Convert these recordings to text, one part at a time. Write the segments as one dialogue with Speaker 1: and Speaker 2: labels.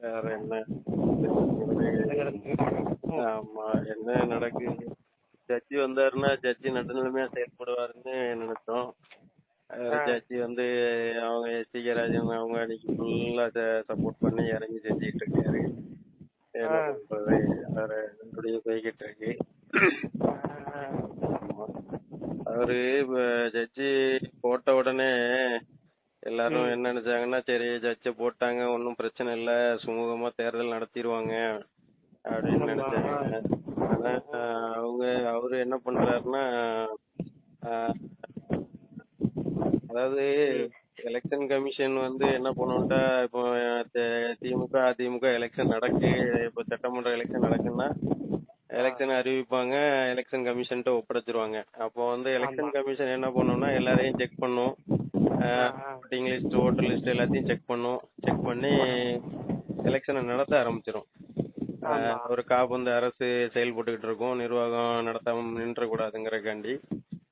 Speaker 1: வேற என்ன? ஆமா. என்ன நடக்குது? ஜட்ஜி வந்தாருன்னா ஜட்ஜி நடுநிலைமையா செயல்படுவாருன்னு நினைச்சோம். ஜட்ஜி வந்து அவங்க எஸ் ராஜன் அவங்க அன்னைக்கு ஃபுல்லா சப்போர்ட் பண்ணி இறங்கி செஞ்சுட்டு இருக்காரு. வேற இப்படியே போய்கிட்டு இருக்கு. அவரு ஜட்ஜி போட்ட உடனே எல்லாரும் என்ன நினைச்சாங்கன்னா சரி ஜட்ஜ போட்டாங்க ஒன்னும் பிரச்சனை இல்ல சுமூகமா தேர்தல் நடத்திடுவாங்க அப்படின்னு நினைச்சாங்க. ஆனா அவங்க அவரு என்ன பண்றாருன்னா அதாவது எலெக்ஷன் கமிஷன் வந்து என்ன பண்ணுட்டா இப்போ திமுக அதிமுக எலெக்ஷன் நடக்கு இப்போ சட்டமன்ற எலெக்ஷன் நடக்குன்னா எலெக்ஷன் அறிவிப்பாங்க எலெக்ஷன் கமிஷன்ட்ட ஒப்படைச்சிருவாங்க. அப்போ வந்து எலெக்ஷன் கமிஷன் என்ன பண்ணும்னா எல்லாரையும் செக் பண்ணும். ஓட்டிங் லிஸ்ட் ஓட்டர் லிஸ்ட் எல்லாத்தையும் செக் பண்ணும் செக் பண்ணி எலெக்ஷனை நடத்த ஆரம்பிச்சிரும். ஆஹ் ஒரு காபந்து அரசு செயல்பட்டுக்கிட்டு இருக்கும். நிர்வாகம் நடத்தாம நின்றக்கூடாதுங்கிறக்காண்டி.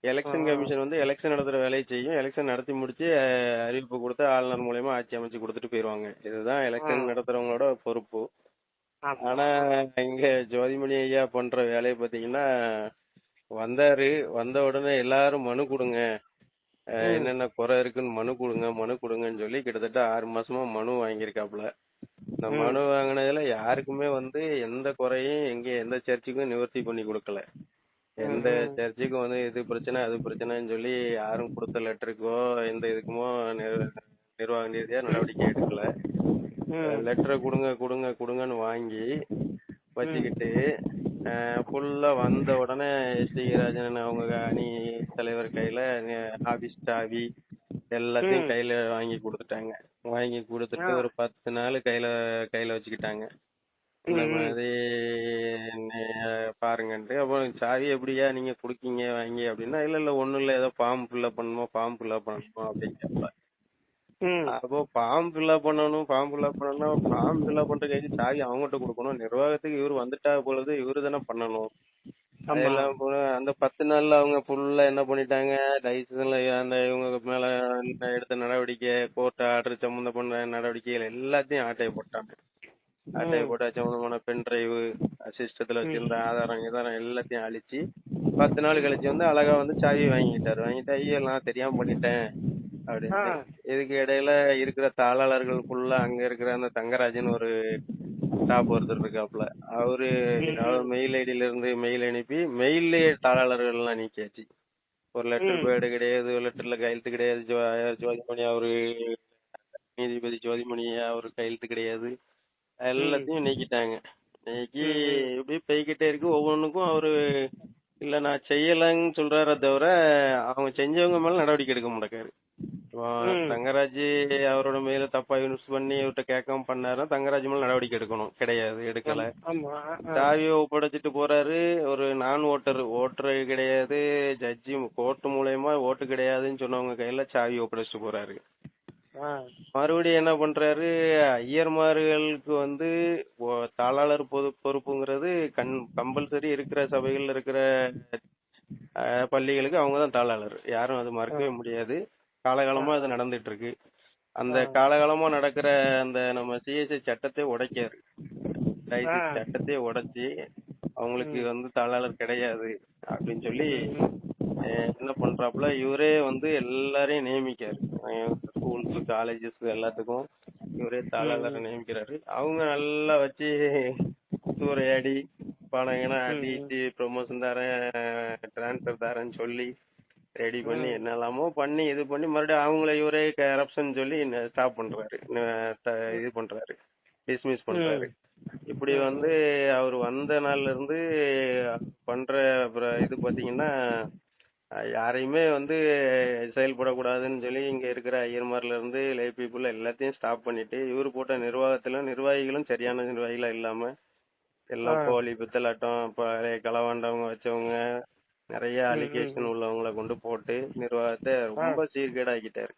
Speaker 1: எலெக்ஷன் கமிஷன் வந்து எலெக்ஷன் நடத்துற வேலையை செய்யும். எலெக்ஷன் நடத்தி முடிச்சு அறிவிப்பு கொடுத்து ஆளுநர் மூலியமா ஆட்சி அமைச்சு கொடுத்துட்டு போயிருவாங்க. இதுதான் எலெக்ஷன் நடத்துறவங்களோட பொறுப்பு. ஆனா இங்க ஜோதிமணி ஐயா பண்ற வேலையை பாத்தீங்கன்னா வந்தாரு. வந்த உடனே எல்லாரும் மனு கொடுங்க. என்னென்ன குறை இருக்குன்னு மனு கொடுங்க மனு கொடுங்கன்னு சொல்லி கிட்டத்தட்ட ஆறு மாசமா மனு வாங்கியிருக்காப்புல. இந்த மனு வாங்கினதுல யாருக்குமே வந்து எந்த குறையும் எங்க எந்த சர்ச்சுக்கும் நிவர்த்தி பண்ணி கொடுக்கல. எந்த சர்ச்சுக்கும் வந்து இது பிரச்சனை அது பிரச்சனைன்னு சொல்லி யாரும் கொடுத்த லெட்டருக்கோ எந்த இதுக்குமோ நிர்- நிர்வாக ரீதியா நடவடிக்கை எடுக்கல. லெட்டரை கொடுங்க கொடுங்க கொடுங்கன்னு வாங்கி வச்சுக்கிட்டு ஃபுல்லா வந்த உடனே எஸ் டி ராஜன் அவங்க அணி தலைவர் கையில ஆபீஸ் சாவி எல்லாத்தையும் கையில வாங்கி கொடுத்துட்டாங்க. வாங்கி கொடுத்துட்டு ஒரு பத்து நாள் கையில கையில வச்சுக்கிட்டாங்க. இந்த மாதிரி பாருங்கன்ட்டு அப்புறம் சாவி எப்படியா நீங்க குடுக்கீங்க வாங்கி அப்படின்னா இல்ல இல்ல ஒண்ணும் இல்ல ஏதோ ஃபார்ம் ஃபில்அப் பண்ணணுமா ஃபார்ம் ஃபில்அப் பண்ணணுமா அப்படின்னு கேட்பா அப்போ ஃபார்ம் ஃபில்அப் பண்ணணும் ஃபார்ம் ஃபில்அப் பண்ணணும் ஃபார்ம் ஃபில்அப் பண்ற கைக்கு சாவி அவங்ககிட்ட கொடுக்கணும்? நிர்வாகத்துக்கு இவர் வந்துட்டா பொழுது இவரு தானே பண்ணணும். அந்த பத்து நாள்ல அவங்க ஃபுல்லா என்ன பண்ணிட்டாங்க? லைசன்ஸ்ல அந்த இவங்க மேல எடுத்த நடவடிக்கை கோர்ட் ஆர்டர் சம்பந்த பண்ண நடவடிக்கைகள் எல்லாத்தையும் ஆட்டையை போட்டாங்க. ஆட்டையை போட்டா சம்பந்தமான பென் டிரைவ் சிஸ்டத்துல வச்சிருந்த ஆதாரம் இதாரம் எல்லாத்தையும் அழிச்சு பத்து நாள் கழிச்சு வந்து அழகா வந்து சாவி வாங்கிட்டாரு. வாங்கிட்டு ஐயோ நான் தெரியாம பண்ணிட்டேன். அப்படின்னு இதுக்கு இடையில இருக்கிற தாளாளர்கள் ஃபுல்லா அங்க இருக்கிற அந்த தங்கராஜன் ஒரு ஸ்டாப் ஒருத்தர் இருக்காப்புல. அவரு மெயில் ஐடியில இருந்து மெயில் அனுப்பி மெயிலே தாளாளர்கள் எல்லாம் நீக்கியாச்சு. ஒரு லெட்டர் பேடு கிடையாது ஒரு லெட்டர்ல கையெழுத்து கிடையாது. ஜோதிமணி அவரு நீதிபதி ஜோதிமணி அவரு கையெழுத்து கிடையாது. எல்லாத்தையும் நீக்கிட்டாங்க. நீக்கி இப்படி போய்கிட்டே இருக்கு. ஒவ்வொன்றுக்கும் அவரு இல்ல நான் செய்யலன்னு சொல்றாரே தவிர அவங்க செஞ்சவங்க மேல நடவடிக்கை எடுக்க மாட்டேக்காரு தங்கராஜ் அவரோட மேல தப்பா யூஸ் பண்ணி இவர்கிட்ட கேட்காம பண்ணாருன்னா தங்கராஜ் மேல நடவடிக்கை எடுக்கணும். கிடையாது எடுக்கல. சாவியை ஒப்படைச்சிட்டு போறாரு. ஒரு நான் ஓட்டர் ஓட்டர் கிடையாது. ஜட்ஜி கோர்ட் மூலயமா ஓட்டு கிடையாதுன்னு சொன்னவங்க கையில சாவி ஒப்படைச்சிட்டு போறாரு. மறுபடியும் என்ன பண்றாரு? ஐயர்மார்களுக்கு வந்து தாளாளர் பொது பொறுப்புங்கிறது கண் கம்பல்சரி இருக்கிற சபைகள்ல இருக்கிற பள்ளிகளுக்கு அவங்க தான் தாளாளர். யாரும் அது மறுக்கவே முடியாது. காலகாலமா அது நடந்துட்டு இருக்கு அந்த காலகாலமா நடக்கிற அந்த நம்ம சிஎஸ்ஐ சட்டத்தை உடைக்காரு. சட்டத்தை உடைச்சி அவங்களுக்கு வந்து தாளாளர் கிடையாது அப்படின்னு சொல்லி என்ன பண்றாப்புல இவரே வந்து எல்லாரையும் நியமிக்காரு. ஸ்கூல்ஸ் காலேஜஸ் எல்லாத்துக்கும் இவரே தாளாளரை நியமிக்கிறாரு. அவங்க நல்லா வச்சு சூறையாடி கிணம் ஆட்டிட்டு ப்ரொமோஷன் தரேன் டிரான்ஸ்ஃபர் தரேன்னு சொல்லி ரெடி பண்ணி என்னெல்லாமோ பண்ணி இது பண்ணி மறுபடியும் அவங்கள இவரே கரப்ஷன் சொல்லி ஸ்டாப் பண்றாரு. இது பண்றாரு. டிஸ்மிஸ் பண்றாரு. இப்படி வந்து அவர் வந்த நாள்ல இருந்து பண்ற அப்புறம் இது பாத்தீங்கன்னா யாரையுமே வந்து செயல்படக்கூடாதுன்னு சொல்லி இங்க இருக்கிற ஐயர்மார்ல இருந்து லே பீப்புள் எல்லாத்தையும் ஸ்டாப் பண்ணிட்டு இவரு போட்ட நிர்வாகத்துல நிர்வாகிகளும் சரியான நிர்வாகிகளா இல்லாம எல்லாம் போலி பித்தலாட்டம் பழைய களவாண்டவங்க வச்சவங்க நிறைய அலிகேஷன் உள்ளவங்கள கொண்டு போட்டு நிர்வாகத்தை ரொம்ப சீர்கேடாக்கிட்டாரு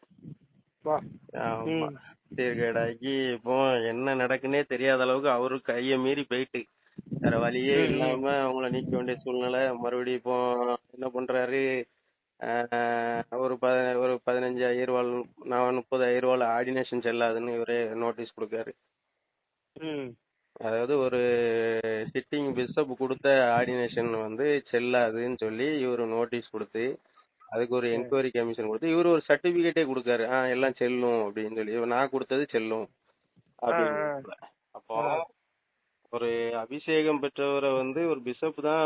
Speaker 1: சீர்கேடாக்கி இப்போ என்ன நடக்குன்னே தெரியாத அளவுக்கு அவரு கைய மீறி போயிட்டு. வேற வழியே இல்லாம அவங்கள நீக்க வேண்டிய சூழ்நிலை. மறுபடியும் இப்போ என்ன பண்றாரு? ஒரு ஒரு பதினஞ்சு ஐயர்வாள் நான் முப்பது ஐயர்வாள் ஆர்டினேஷன் செல்லாதுன்னு இவரே நோட்டீஸ் கொடுக்காரு. அதாவது ஒரு சிட்டிங் பிஷப் கொடுத்த ஆர்டினேஷன் வந்து செல்லாதுன்னு சொல்லி இவர் நோட்டீஸ் கொடுத்து அதுக்கு ஒரு என்கொயரி கமிஷன் கொடுத்து இவர் ஒரு சர்டிபிகேட்டே கொடுக்காரு. ஆ எல்லாம் செல்லும் அப்படின்னு சொல்லி இவர் நான் கொடுத்தது செல்லும் அப்படின்னு அப்போ ஒரு அபிஷேகம் பெற்றவரை வந்து ஒரு பிஷப் தான்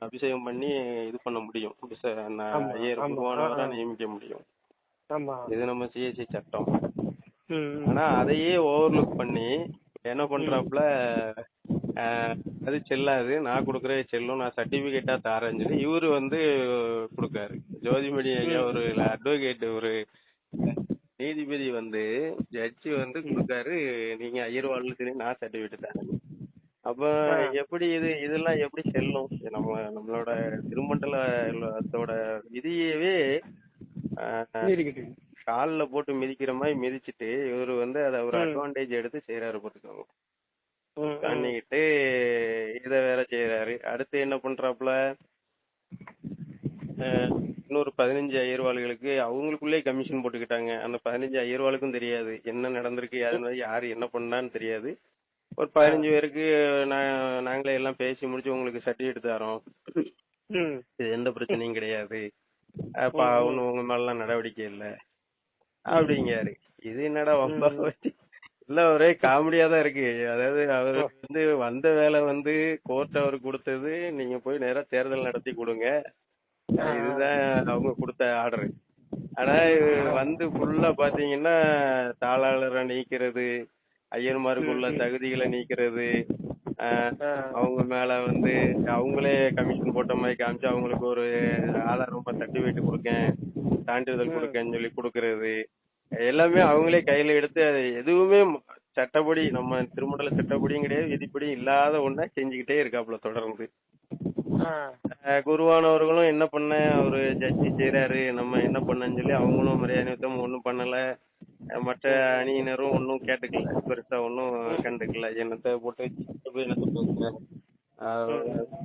Speaker 1: அபிஷேகம் பண்ணி இது பண்ண முடியும். ஐயர். நியமிக்க முடியும். இது நம்ம சிஎஸ்சி சட்டம்.
Speaker 2: ம் ம்.
Speaker 1: ஆனா அதையே ஓவர்லுக் பண்ணி என்ன பண்றாப்புல அது செல்லாது. நான் கொடுக்குறே செல்லும் நான் சர்டிபிகேட்டா தாரேன்னு சொல்லி இவரு வந்து கொடுக்காரு ஜோதிமணி ஐயா ஒரு அட்வொகேட் ஒரு நீதிபதி வந்து ஜட்ஜி வந்து கொடுக்காரு நீங்க ஐயர் வாழ்னு சொல்லி நான் சர்டிபிகேட் தரேன். அப்ப எப்படி இது இதெல்லாம் எப்படி செல்லும்? நம்ம நம்மளோட திருமண்டலத்தோட விதியவே கால்ல போட்டு மிதிக்கிற மாதிரி மிதிச்சிட்டு இவரு வந்து அதை ஒரு. அட்வான்டேஜ் எடுத்து செய்யறாரு பார்த்துக்கோங்க. பண்ணிக்கிட்டு இத வேற செய்யறாரு அடுத்து என்ன பண்றாப்புல? இன்னொரு பதினஞ்சு அயர்வாளுகளுக்கு அவங்களுக்குள்ளே கமிஷன் போட்டுக்கிட்டாங்க. அந்த பதினஞ்சு அயர்வாளுக்கும் தெரியாது. என்ன நடந்திருக்கு அது யாரு என்ன பண்ணான்னு தெரியாது. ஒரு பதினஞ்சு பேருக்கு நாங்களே எல்லாம் பேசி முடிச்சு உங்களுக்கு சர்டிஃபிகேட் தரோம். இது எந்த பிரச்சனையும் கிடையாது. அப்ப ஒன்னும் உங்க மேலாம் நடவடிக்கை இல்ல. அப்படிங்காரு இது என்னடா வம்பா போச்சு? இல்ல ஒரே காமெடியா தான் இருக்கு. அதாவது அவர் வந்து வந்த வேலை வந்து கோர்ட் அவருக்கு கொடுத்தது. நீங்க போய் நேரா தேர்தல் நடத்தி கொடுங்க. இதுதான் அவங்க கொடுத்த ஆர்டர் ஆனா வந்து ஃபுல்லா பாத்தீங்கன்னா தாளாளரை நீக்கிறது ஐயர்மாருக்குள்ள தகுதிகளை நீக்கிறது அவங்க மேல வந்து அவங்களே கமிஷன் போட்ட மாதிரி காமிச்சு அவங்களுக்கு ஒரு ஆதாரமா சர்டிபிகேட் கொடுக்கேன். சான்றிதழ் கொடுக்கேன்னு சொல்லி கொடுக்கறது. எல்லாமே அவங்களே கையில எடுத்து அது எதுவுமே சட்டப்படி நம்ம திருமண்டல சட்டப்படியும் கிடையாது விதிப்படியும் இல்லாத ஒண்ண செஞ்சுக்கிட்டே இருக்காப்புல தொடர்ந்து. குருவானவர்களும் என்ன பண்ண அவரு ஜட்ஜி செய்யறாரு நம்ம என்ன பண்ணன்னு சொல்லி அவங்களும் மரியாதை நிமித்தம் ஒண்ணும் பண்ணல. மற்ற அணியினரும் ஒன்றும் கேட்டுக்கல பெருசா ஒன்றும் கண்டுக்கல. என்னத்தை போட்டு என்னத்தை பேசுற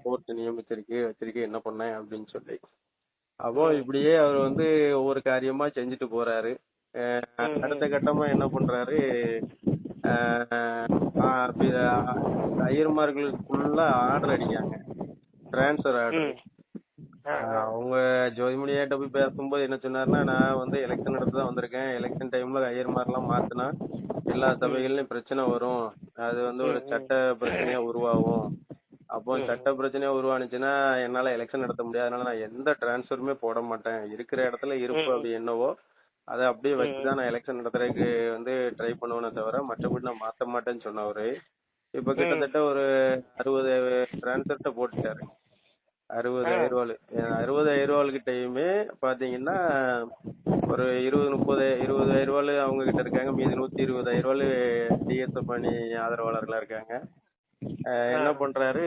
Speaker 1: கோர்ட் நியமிச்சிருக்கு வச்சிருக்கு என்ன பண்ண அப்படின்னு சொல்லி. அப்போ இப்படியே அவர் வந்து ஒவ்வொரு காரியமா செஞ்சுட்டு போறாரு. அடுத்த கட்டமா என்ன பண்றாரு? ஐயர்மார்களுக்குள்ள ஆர்டர் அடிக்காங்க டிரான்ஸ்ஃபர் ஆர்டர் அவங்க ஜோதிமணியாட்ட போய் பேசும்போது என்ன சொன்னாருன்னா நான் வந்து எலெக்ஷன் நடத்த தான் வந்திருக்கேன். எலெக்ஷன் டைம்ல ஐயர்மார்லாம் மாத்தினா எல்லா சபைகள்லயும் பிரச்சனை வரும். அது வந்து ஒரு சட்ட பிரச்சனையா உருவாகும். அப்போ சட்ட பிரச்சனையா உருவானுச்சுன்னா என்னால எலெக்ஷன் நடத்த முடியாது. அதனால நான் எந்த டிரான்ஸ்ஃபருமே போட மாட்டேன். இருக்கிற இடத்துல இருப்பு அப்படி என்னவோ அதை அப்படியே வச்சுதான் நான் எலெக்ஷன் நடத்துறதுக்கு வந்து ட்ரை பண்ணுவேனே தவிர மற்றபடி நான் மாத்த மாட்டேன்னு சொன்னவரு இப்ப கிட்டத்தட்ட ஒரு அறுபது டிரான்ஸ்ஃபர்ட்ட போட்டுட்டாரு. அறுபது ஐரோவால் அறுபது ஐரோவால் கிட்டயுமே பாத்தீங்கன்னா ஒரு இருபது முப்பது இருபது ஐரோவால் அவங்க கிட்ட இருக்காங்க. மீதி நூத்தி இருபது ஐரோவால் டிஎஸ்எஃப் அணி ஆதரவாளர்களா இருக்காங்க. என்ன பண்றாரு?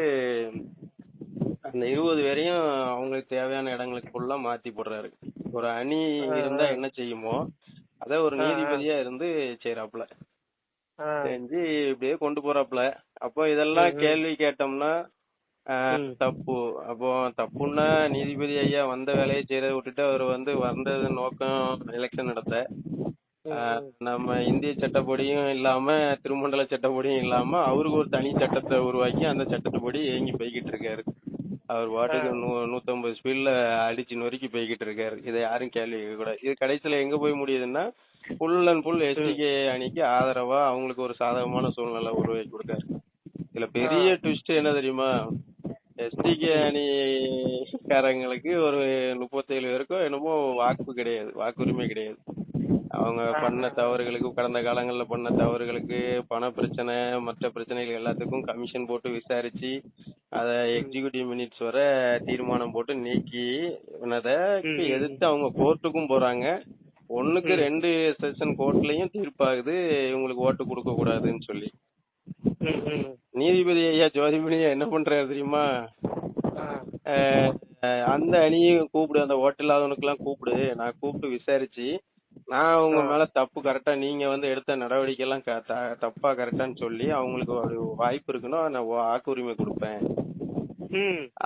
Speaker 1: அந்த இருபது பேரையும் அவங்களுக்கு தேவையான இடங்களுக்கு ஃபுல்லா மாத்தி போடுறாரு. ஒரு அணி இருந்தா என்ன செய்யுமோ அத ஒரு நீதிபதியா இருந்து செய்யறாப்புல
Speaker 2: ஆ.
Speaker 1: செஞ்சு இப்படியே கொண்டு போறாப்புல. அப்போ இதெல்லாம் கேள்வி கேட்டோம்னா தப்பு. அப்போ தப்புன்னா நீதிபதி ஐயா வந்த வேலையை செய்யறதை விட்டுட்டு அவர் வந்து வந்தது நோக்கம் எலெக்ஷன் நடத்த. நம்ம இந்திய சட்டப்படியும் இல்லாம திருமண்டல சட்டப்படியும் இல்லாம அவருக்கு ஒரு தனி சட்டத்தை உருவாக்கி அந்த சட்டத்துப்படி இயங்கி போய்கிட்டு இருக்காரு. அவர் பாட்டுக்கு நூ நூத்தம்பது ஸ்பீட்ல அடிச்சு நொறுக்கி போய்கிட்டு இருக்காரு. இதை யாரும் கேள்வி கூடாது. இது கடைசியில எங்க போய் முடியுதுன்னா ஃபுல் அண்ட் ஃபுல் எஸ்டிகே அணிக்கு ஆதரவா அவங்களுக்கு ஒரு சாதகமான சூழ்நிலை உருவாக்கி கொடுத்தாரு இதுல பெரிய ட்விஸ்ட் என்ன தெரியுமா? எஸ்டிகே அணிக்காரங்களுக்கு ஒரு முப்பத்தேழு பேருக்கோ என்னமோ வாக்கு கிடையாது. வாக்குரிமை கிடையாது. அவங்க பண்ண தவறுகளுக்கு கடந்த காலங்கள்ல பண்ண தவறுகளுக்கு பண பிரச்சனை மற்ற பிரச்சனைகள் எல்லாத்துக்கும் கமிஷன் போட்டு விசாரிச்சு அத எக்ஸிகியூட்டிவ் மினிட்ஸ் வர தீர்மானம் போட்டு நீக்கி எதிர்த்து அவங்க கோர்ட்டுக்கும் போறாங்க. ஒண்ணுக்கு ரெண்டு செஷன் கோர்ட்லயும் தீர்ப்பாகுது. இவங்களுக்கு ஓட்டு கொடுக்க கூடாதுன்னு சொல்லி. நீதிபதி ஐயா ஜோதிமணி என்ன பண்றாரு தெரியுமா? அந்த அணியும் கூப்பிடு அந்த ஓட்டு இல்லாதவனுக்கெல்லாம் கூப்பிடு. நான் கூப்பிட்டு விசாரிச்சு நான் உங்க மேல தப்பு கரெக்டா நீங்க வந்து எடுத்த நடவடிக்கை எல்லாம் தப்பா கரெக்டான்னு சொல்லி அவங்களுக்கு ஒரு வாய்ப்பு இருக்குன்னா நான் வாக்குரிமை கொடுப்பேன்.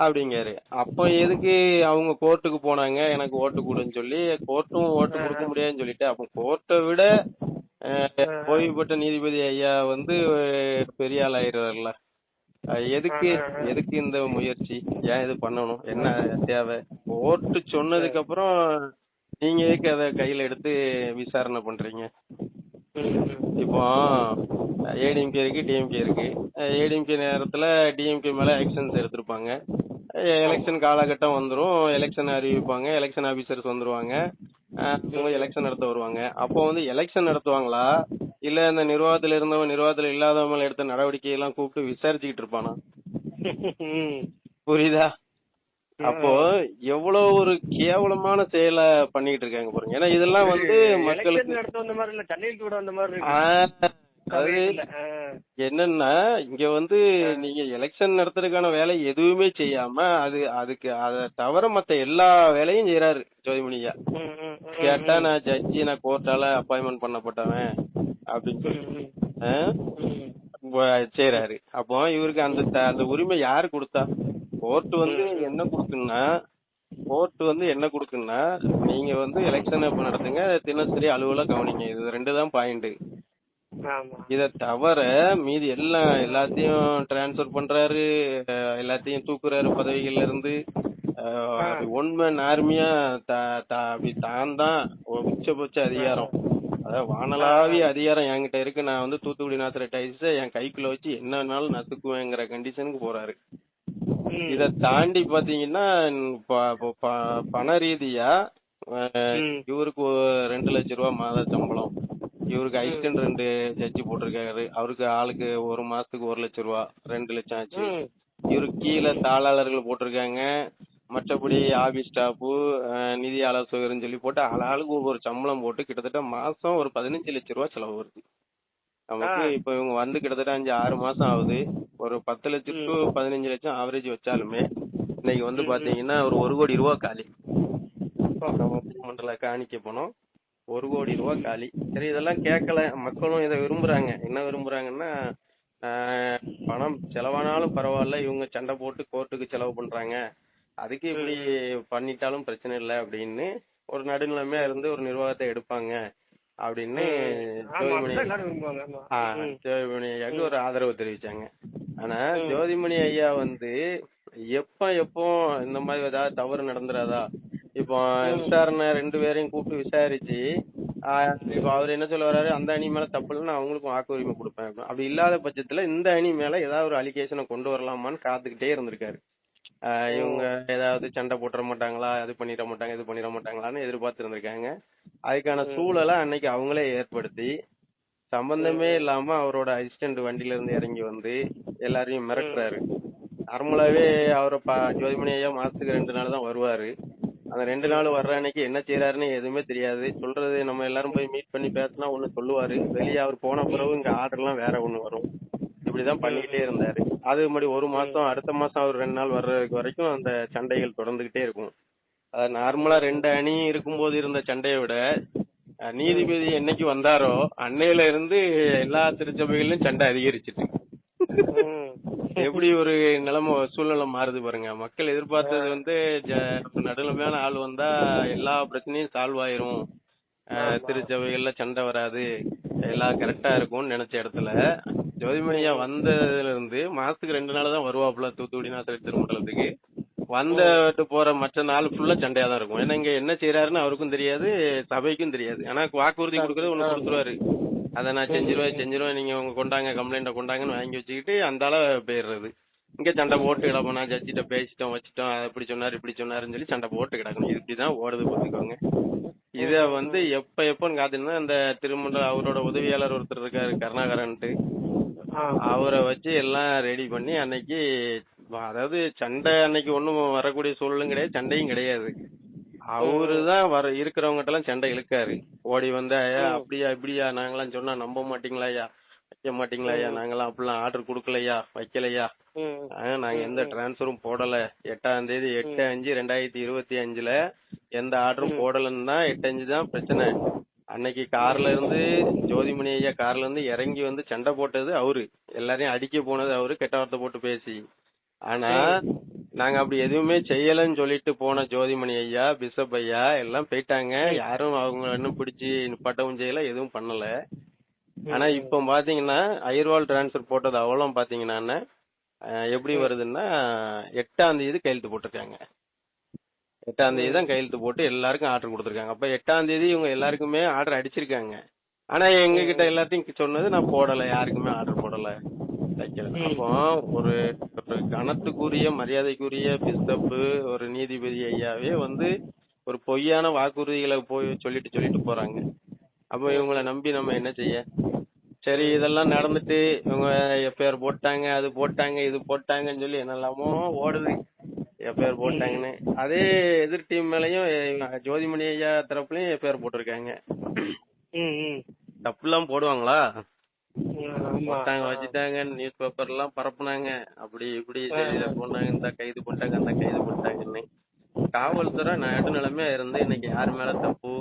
Speaker 1: அப்படிங்காரு அப்போ எதுக்கு அவங்க கோர்ட்டுக்கு போனாங்க? எனக்கு ஓட்டு கொடுன்னு சொல்லி கோர்ட்டும் ஓட்டு கொடுக்க முடியாதுன்னு சொல்லிட்டு அப்போ கோர்ட்டை விட ஓய்வு பெற்ற நீதிபதி ஐயா வந்து பெரிய ஆள் ஆயிடுறாருல எதுக்கு. எதுக்கு இந்த முயற்சி? ஏன் இது பண்ணணும்? என்ன தேவை? ஓட்டு சொன்னதுக்கு அப்புறம் நீங்க எதுக்கு அதை கையில எடுத்து விசாரணை
Speaker 2: ம்.
Speaker 1: இப்போ ஏடிஎம்கே இருக்கு டிஎம்கே இருக்கு. ஏடிஎம்கே நேரத்துல டிஎம்கே மேல ஆக்ஷன்ஸ் எடுத்திருப்பாங்க. எலெக்ஷன் காலகட்டம் வந்துரும் எலெக்ஷன் அறிவிப்பாங்க எலெக்ஷன் ஆபீசர்ஸ் வந்துருவாங்க. அஹ் அவங்க எலெக்ஷன் நடத்த வருவாங்க. அப்போ வந்து எலெக்ஷன் நடத்துவாங்களா? இல்ல இந்த நிர்வாகத்துல இருந்தவன் நிர்வாகத்துல இல்லாதவங்க மேல எடுத்த நடவடிக்கை எல்லாம் கூப்பிட்டு விசாரிச்சுக்கிட்டு இருப்பானா. புரியுதா? அப்போ எவ்வளவு ஒரு கேவலமான செயலை பண்ணிட்டு இருக்காங்க பாருங்க. ஏன்னா இதெல்லாம் வந்து மக்களுக்கு
Speaker 2: நடத்த வந்த மாதிரி இல்ல சென்னையில் கூட வந்த மாதிரி
Speaker 1: ஆ,
Speaker 2: இருக்கு
Speaker 1: அது
Speaker 2: சபையில. ஆ.
Speaker 1: என்னன்னா இங்க வந்து நீங்க எலெக்ஷன் நடத்துறதுக்கான வேலை எதுவுமே செய்யாம அது அதுக்கு அத தவிர மத்த எல்லா வேலையும் செய்யறாரு ஜோதிமணியா கேட்டா நான் ஜட்ஜி நான் கோர்ட்டால அப்பாயின்மெண்ட் பண்ணப்பட்டவன் அப்படின்னு சொல்லி. செய்யறாரு அப்போ இவருக்கு அந்த அந்த உரிமை யாரு கொடுத்தா? கோர்ட் வந்து என்ன கொடுக்குன்னா கோர்ட் வந்து என்ன கொடுக்குன்னா நீங்க வந்து எலெக்ஷன் இப்ப நடத்துங்க தினசரி அலுவல கவனிங்க. இது ரெண்டு தான் பாயிண்ட் இத தவிர மீதி எல்லாம் எல்லாத்தையும் டிரான்ஸ்ஃபர் பண்றாரு எல்லாத்தையும் தூக்குறாரு பதவிகள்ல இருந்து ஒன் மேன் ஆர்மியா அப்படி தான் தான் உச்சபட்ச அதிகாரம். அதாவது வானலாவிய அதிகாரம் என்கிட்ட இருக்கு. நான் வந்து தூத்துக்குடி நாசுர டைஸ் என் கைக்குள்ள வச்சு என்ன வேணாலும் நசுக்குவேங்கிற கண்டிஷனுக்கு போறாரு. இத தாண்டி பாத்தீங்கன்னா பண ரீதியா. இவருக்கு ரெண்டு லட்சம் ரூபாய் மாத சம்பளம். இவருக்கு ஐஸ்டன் ரெண்டு ஜட்ஜி போட்டிருக்காரு. அவருக்கு ஆளுக்கு ஒரு மாசத்துக்கு ஒரு லட்சம் ரூபாய் ரெண்டு லட்சம் ஆச்சு. இவருக்கு கீழே தாளாளர்கள் போட்டிருக்காங்க. மற்றபடி ஆபீஸ் ஸ்டாஃபு நிதி ஆலோசகர்னு சொல்லி போட்டு ஆள் ஆளுக்கு ஒவ்வொரு சம்பளம் போட்டு கிட்டத்தட்ட மாசம் ஒரு பதினஞ்சு லட்சம் ரூபாய் செலவு வருது. நமக்கு. இப்ப இவங்க வந்து கிட்டத்தட்ட அஞ்சு ஆறு மாசம் ஆகுது. ஒரு பத்து லட்சம் டு பதினஞ்சு லட்சம் ஆவரேஜ் வச்சாலுமே இன்னைக்கு வந்து பாத்தீங்கன்னா ஒரு ஒரு கோடி ரூபாய் காலி. மண்டல காணிக்க போனோம். ஒரு கோடி ரூபாய் காலி. சரி இதெல்லாம் கேட்கல மக்களும் இதை விரும்புறாங்க. என்ன விரும்புறாங்கன்னா ஆஹ், பணம் செலவானாலும் பரவாயில்ல. இவங்க சண்டை போட்டு கோர்ட்டுக்கு செலவு பண்றாங்க. அதுக்கு இப்படி பண்ணிட்டாலும் பிரச்சனை இல்லை அப்படின்னு ஒரு நடுநிலைமையா இருந்து ஒரு நிர்வாகத்தை எடுப்பாங்க. அப்படின்னு ஜோதிமணி ஐயாவுக்கு ஒரு ஆதரவு தெரிவிச்சாங்க. ஆனா ஜோதிமணி ஐயா வந்து எப்ப எப்போ இந்த மாதிரி ஏதாவது தவறு நடந்துராதா? இப்போ விசாரணை ரெண்டு பேரையும் கூப்பிட்டு விசாரிச்சு இப்போ அவர் என்ன சொல்ல வர்றாரு அந்த அணி மேல தப்பு இல்லைன்னு அவங்களுக்கும் வாக்குரிமை கொடுப்பேன். அப்படி இல்லாத பட்சத்துல இந்த அணி மேல ஏதாவது ஒரு அலிகேஷனை கொண்டு வரலாமான்னு காத்துக்கிட்டே இருந்திருக்காரு. இவங்க ஏதாவது சண்டை போட்டுற மாட்டாங்களா? அது பண்ணிட மாட்டாங்க இது பண்ணிட மாட்டாங்களான்னு எதிர்பார்த்து இருந்திருக்காங்க அதுக்கான சூழலை அன்னைக்கு அவங்களே ஏற்படுத்தி சம்பந்தமே இல்லாம அவரோட அசிஸ்டன்ட் வண்டியில இருந்து இறங்கி வந்து எல்லாரையும் மிரட்டுறாரு. நார்மலாவே அவரை பா ஜோதிமணி ஐயா மாசத்துக்கு ரெண்டு நாள் தான் வருவாரு. அந்த ரெண்டு நாள் வர்ற அன்னைக்கு என்ன செய்யறாருன்னு எதுவுமே தெரியாது. சொல்றது நம்ம எல்லாரும் போய் மீட் பண்ணி பேசினா ஒண்ணு சொல்லுவாரு. வெளியே அவர் போன பிறகு இங்க ஆர்டர்லாம் வேற ஒண்ணு வரும். இப்படிதான் பண்ணிட்டே இருந்தாரு. அது மாதிரி ஒரு மாசம் அடுத்த மாசம் அவர் ரெண்டு நாள் வர்றதுக்கு வரைக்கும் அந்த சண்டைகள் தொடர்ந்துகிட்டே இருக்கும். அதாவது நார்மலா ரெண்டு அணி இருக்கும்போது இருந்த சண்டையை விட நீதிபதி என்னைக்கு வந்தாரோ அன்னையில இருந்து எல்லா திருச்சபைகளிலும் சண்டை அதிகரிச்சிட்டு. எப்படி ஒரு நிலைமை சூழ்நிலை மாறுது பாருங்க. மக்கள் எதிர்பார்த்தது வந்து நடுநிலைமையான ஆள் வந்தா எல்லா பிரச்சனையும் சால்வ் ஆயிரும். திருச்சபைகள்ல சண்டை வராது. எல்லாம் கரெக்டா இருக்கும்னு நினைச்ச இடத்துல ஜோதிமணியா வந்ததுல இருந்து மாசத்துக்கு ரெண்டு நாள் தான் வருவாப்புல தூத்துக்குடி நாசர் திருமண்டலத்துக்கு. வந்துட்டு போற மற்ற நாள் ஃபுல்லா சண்டையா தான் இருக்கும். ஏன்னா இங்க என்ன செய்யறாருன்னு அவருக்கும் தெரியாது சபைக்கும் தெரியாது. ஆனா வாக்குறுதி கொடுக்கறது ஒண்ணு கொடுத்துருவாரு. அதை நான் செஞ்சிருவேன் செஞ்சிருவேன் நீங்க உங்க கொண்டாங்க கம்ப்ளைண்ட கொண்டாங்கன்னு வாங்கி வச்சுக்கிட்டு அந்த ஆள போயிடுறது. இங்க சண்டை போட்டு கிடப்போம். நான் ஜட்ஜிட்ட பேசிட்டோம் வச்சுட்டோம் அதை இப்படி சொன்னாரு இப்படி சொன்னாருன்னு சொல்லி சண்டை போட்டு கிடக்கணும். இப்படிதான் ஓடுது பார்த்துக்கோங்க இத வந்து எப்ப எப்பன்னு காத்துனா அந்த திருமண அவரோட உதவியாளர் ஒருத்தர் இருக்காரு கருணாகரன்ட்டு. அவரை வச்சு எல்லாம் ரெடி பண்ணி அன்னைக்கு அதாவது சண்டை அன்னைக்கு ஒண்ணும் வரக்கூடிய சூழலும் கிடையாது சண்டையும் கிடையாது. அவரு தான் வர இருக்கிறவங்ககிட்ட எல்லாம் சண்டை இழுக்காரு. ஓடி வந்து ஐயா அப்படியா இப்படியா? நாங்கெல்லாம் சொன்னா நம்ப மாட்டீங்களா ஐயா? வைக்க மாட்டீங்களா ஐயா? நாங்கெல்லாம் அப்படிலாம் ஆர்டர் கொடுக்கலையா? வைக்கலையா?
Speaker 2: ம்.
Speaker 1: ஆ, நாங்க எந்த டிரான்ஸ்ஃபரும் போடல. எட்டாம் தேதி எட்டு அஞ்சு ரெண்டாயிரத்தி இருபத்தி அஞ்சுல எந்த ஆர்டரும் போடலன்னு எட்டு அஞ்சு தான் பிரச்சனை. அன்னைக்கு கார்ல இருந்து ஜோதிமணி ஐயா கார்ல இருந்து இறங்கி வந்து சண்டை போட்டது அவரு. எல்லாரையும் அடிக்க போனது அவரு கெட்ட வார்த்தை போட்டு பேசி. ஆனா நாங்க அப்படி எதுவுமே செய்யலன்னு சொல்லிட்டு போன ஜோதிமணி ஐயா பிஷப் ஐயா எல்லாம் போயிட்டாங்க. யாரும் அவங்க இன்னும் பிடிச்சி நிப்பாட்டவும் செய்யல எதுவும் பண்ணல. ஆனா இப்போ பாத்தீங்கன்னா அயர்வால் டிரான்ஸ்ஃபர் போட்டது அவ்வளோ பாத்தீங்கன்னா எப்படி வருதுன்னா எட்டாம் தேதி கையெழுத்து போட்டிருக்காங்க. எட்டாம் தேதி தான் கையெழுத்து போட்டு எல்லாருக்கும் ஆர்டர் கொடுத்துருக்காங்க. அப்ப எட்டாம் தேதி இவங்க எல்லாருக்குமே ஆர்டர் அடிச்சிருக்காங்க. ஆனா எங்க கிட்ட எல்லாத்தையும் சொன்னது நான் போடல. யாருக்குமே ஆர்டர் போடல.
Speaker 2: ம்.
Speaker 1: அப்போ ஒரு ஒரு கணத்துக்குரிய மரியாதைக்குரிய பிஸ்தப்பு ஒரு நீதிபதி ஐயாவே வந்து ஒரு பொய்யான வாக்குறுதிகளை போய் சொல்லிட்டு சொல்லிட்டு போறாங்க. அப்போ இவங்கள நம்பி நம்ம என்ன செய்ய? சரி இதெல்லாம் நடந்துட்டு இவங்க எஃப்ஐஆர் போட்டாங்க அது போட்டாங்க இது போட்டாங்கன்னு சொல்லி என்னெல்லாமோ ஓடுது. எஃப்ஐஆர் போட்டாங்கன்னு. அதே எதிர் டீம் மேலயும் ஜோதிமணி ஐயா தரப்புலயும் எஃப்ஐஆர் போட்டிருக்காங்க.
Speaker 2: ம் ம்.
Speaker 1: தப்புலாம் போடுவாங்களா? போட்டாங்க வச்சுட்டாங்க நியூஸ் பேப்பர் எல்லாம் பரப்புனாங்க. அப்படி இப்படி போனாங்க இந்த கைது பண்ணிட்டாங்க அந்த கைது பண்ணிட்டாங்கன்னு காவல்துறை நடுநிலைமையா இருந்து இன்னைக்கு யார் மேல தப்பு?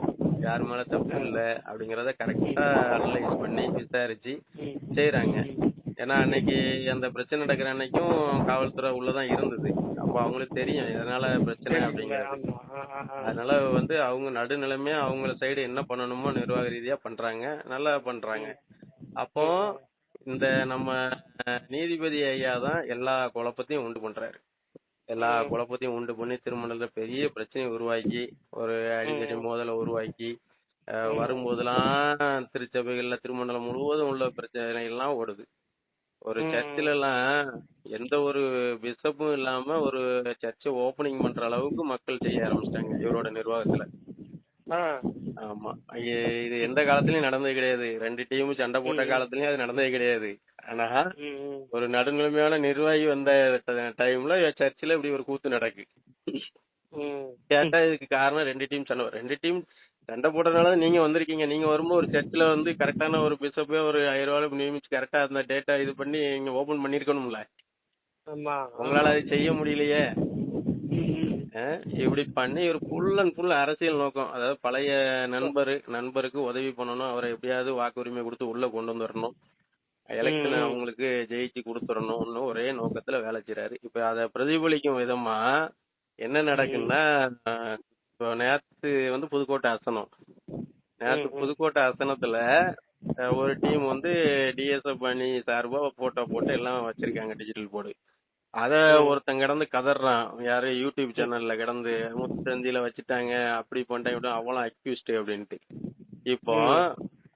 Speaker 1: யார் மேல தப்பு இல்ல அப்படிங்கறத கரெக்டா அனலைஸ் பண்ணி விசாரிச்சு. செய்யறாங்க ஏன்னா அன்னைக்கு அந்த பிரச்சனை நடக்கிற அன்னைக்கும் காவல்துறை உள்ளதான் இருந்தது. அப்ப அவங்களுக்கு தெரியும் இதனால பிரச்சனை அப்படிங்கிறது. அதனால வந்து அவங்க நடுநிலைமையா அவங்க சைடு என்ன பண்ணணுமோ நிர்வாக ரீதியா பண்றாங்க. நல்லா பண்றாங்க. அப்போ இந்த நம்ம நீதிபதி ஐயா தான் எல்லா குழப்பத்தையும் உண்டு பண்றாரு. எல்லா குழப்பத்தையும் உண்டு பண்ணி திருமணத்துல பெரிய பிரச்சனையை உருவாக்கி ஒரு அடிக்கடி மோதலை உருவாக்கி வரும்போதெல்லாம் திருச்சபைகள்ல திருமண்டலம் முழுவதும் உள்ள பிரச்சனை எல்லாம் ஓடுது. ஒரு சர்ச்சில் எல்லாம் எந்த ஒரு பிஷப்பும் இல்லாம ஒரு சர்ச்சை ஓபனிங் பண்ற அளவுக்கு மக்கள் செய்ய ஆரம்பிச்சிட்டாங்க இவரோட நிர்வாகத்துல.
Speaker 2: ஆ.
Speaker 1: ஆமா. இது எந்த காலத்துலயும் நடந்தது கிடையாது. ரெண்டு டீமும் சண்டை போட்ட காலத்துலயும் அது நடந்ததே கிடையாது. ஆனா. ஒரு நடுநிலைமையான நிர்வாகி வந்த டைம்ல சர்ச்சில் இப்படி ஒரு கூத்து நடக்கு. கேட்டா இதுக்கு காரணம் ரெண்டு டீம் சண்டை ரெண்டு டீம் சண்டை போட்டதுனால தான் நீங்க வந்திருக்கீங்க. நீங்க வரும்போது ஒரு சர்ச்சில் வந்து கரெக்டான ஒரு பிஷப்பே ஒரு ஆயிரம் ரூபாய் நியமிச்சு கரெக்டா அந்த டேட்டா இது பண்ணி நீங்க ஓபன் பண்ணிருக்கணும்ல உங்களால அது செய்ய முடியலையே. இப்படி பண்ணி ஒரு ஃபுல் அண்ட் ஃபுல் அரசியல் நோக்கம். அதாவது பழைய நண்பர் நண்பருக்கு உதவி பண்ணணும். அவரை எப்படியாவது வாக்குரிமை கொடுத்து உள்ள கொண்டு வந்துடணும் எலெக்ஷன். அவங்களுக்கு ஜெயிச்சு கொடுத்துடணும்னு ஒரே நோக்கத்துல வேலை செய்றாரு. இப்ப அதை பிரதிபலிக்கும் விதமா என்ன நடக்குன்னா இப்போ நேத்து வந்து புதுக்கோட்டை அசனம். நேத்து. புதுக்கோட்டை அசனத்துல ஒரு டீம் வந்து டிஎஸ்எஃப் அணி சார்பா போட்டோ போட்டு எல்லாம் வச்சிருக்காங்க டிஜிட்டல் போர்டு. அத ஒருத்தன் கிடந்து கதறான். யாரு யூடியூப் சேனல்ல கிடந்து முத்தந்தியில வச்சுட்டாங்க அப்படி பண்ணிட்டாங்க இப்படி அவளும் அக்யூஸ்ட் அப்படின்ட்டு. இப்போ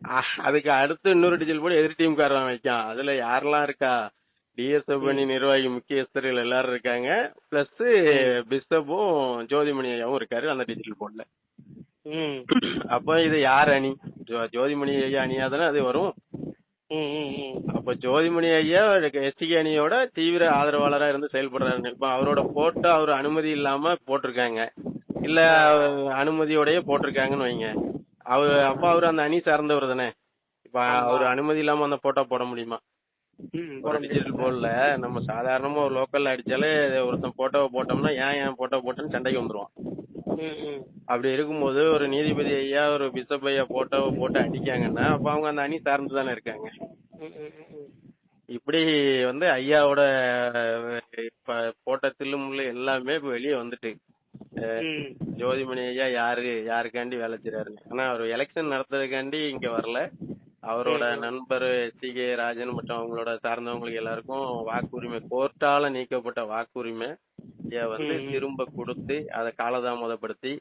Speaker 1: அஹ், அதுக்கு அடுத்து இன்னொரு டிஜிட்டல் போர்டு எதிர் டீம் காரன் வைக்கான். அதுல யாரெல்லாம் இருக்கா? டிஎஸ்எஃப் அணி நிர்வாகி முக்கியஸ்தர்கள் எல்லாரும் இருக்காங்க. பிளஸ் பிஷப்பும் ஜோதிமணி ஐயாவும் இருக்காரு அந்த டிஜிட்டல் போர்டுல
Speaker 2: ம்.
Speaker 1: அப்போ இது யார் அணி? ஜோ- ஜோதிமணி ஐயா அணியா தானே அது வரும். அப்ப ஜோதிமணி ஐயா எஸ்டிகே அணியோட தீவிர ஆதரவாளரா இருந்து செயல்படுறாரு இப்ப அவரோட போட்டோ அவர் அனுமதி இல்லாம போட்டிருக்காங்க. இல்ல அனுமதியோடய போட்டிருக்காங்கன்னு வைங்க. அவர் அப்ப அவர் அந்த அணி சார்ந்தவர் தானே. இப்ப அவர் அனுமதி இல்லாம அந்த போட்டோ போட முடியுமா? டிஜிட்டல் போர்டுல நம்ம சாதாரணமா ஒரு லோக்கல்ல அடிச்சாலே ஒருத்தன் போட்டோவை போட்டோம்னா ஏன் ஏன் போட்டோ போட்டேன்னு சண்டைக்கு வந்துருவான். அப்படி இருக்கும்போது ஒரு நீதிபதி ஐயா ஒரு பிஷப் ஐயா போட்டோவை போட்டு அடிக்காங்கன்னா அப்ப அவங்க அந்த அணி சார்ந்து தானே இருக்காங்க. இப்படி வந்து ஐயாவோட போட்ட தில்லுமுள்ளு எல்லாமே இப்ப வெளியே வந்துட்டு. ஜோதிமணி ஐயா யாரு யாருக்காண்டி வேலை செய்றாருன்னு. ஆனா அவர் எலெக்ஷன் நடத்துறதுக்காண்டி இங்க வரல. அவரோட நண்பர் சி. கே. ராஜன் மற்றும் அவங்களோட சார்ந்தவங்களுக்கு எல்லாருக்கும் வாக்குரிமை கோர்ட்டால நீக்கப்பட்ட வாக்குரிமை. ஐயா வந்து திரும்ப கொடுத்து அதை காலதாமதப்படுத்தி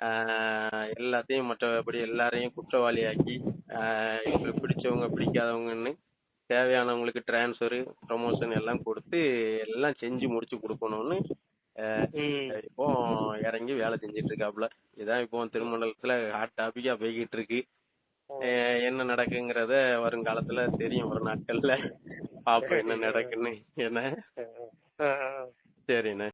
Speaker 1: ஆஹ், எல்லாத்தையும் மற்றபடி எல்லாரையும் குற்றவாளியாக்கி ஆஹ், இப்படி பிடிச்சவங்க பிடிக்காதவங்கன்னு தேவையானவங்களுக்கு டிரான்ஸ்ஃபர் ப்ரமோஷன் எல்லாம் கொடுத்து எல்லாம் செஞ்சு முடிச்சு கொடுக்கணும்னு. இப்போ இறங்கி வேலை செஞ்சுட்டு இருக்காப்புல. இதான் இப்போ திருமண்டலத்துல ஹாட் டாபிக்கா போய்கிட்டு இருக்கு. என்ன நடக்குங்கிறத வருங்காலத்துல தெரியும். ஒரு நாட்கள்ல பாப்போம் என்ன நடக்குன்னு. என்ன. சரிண்ணே.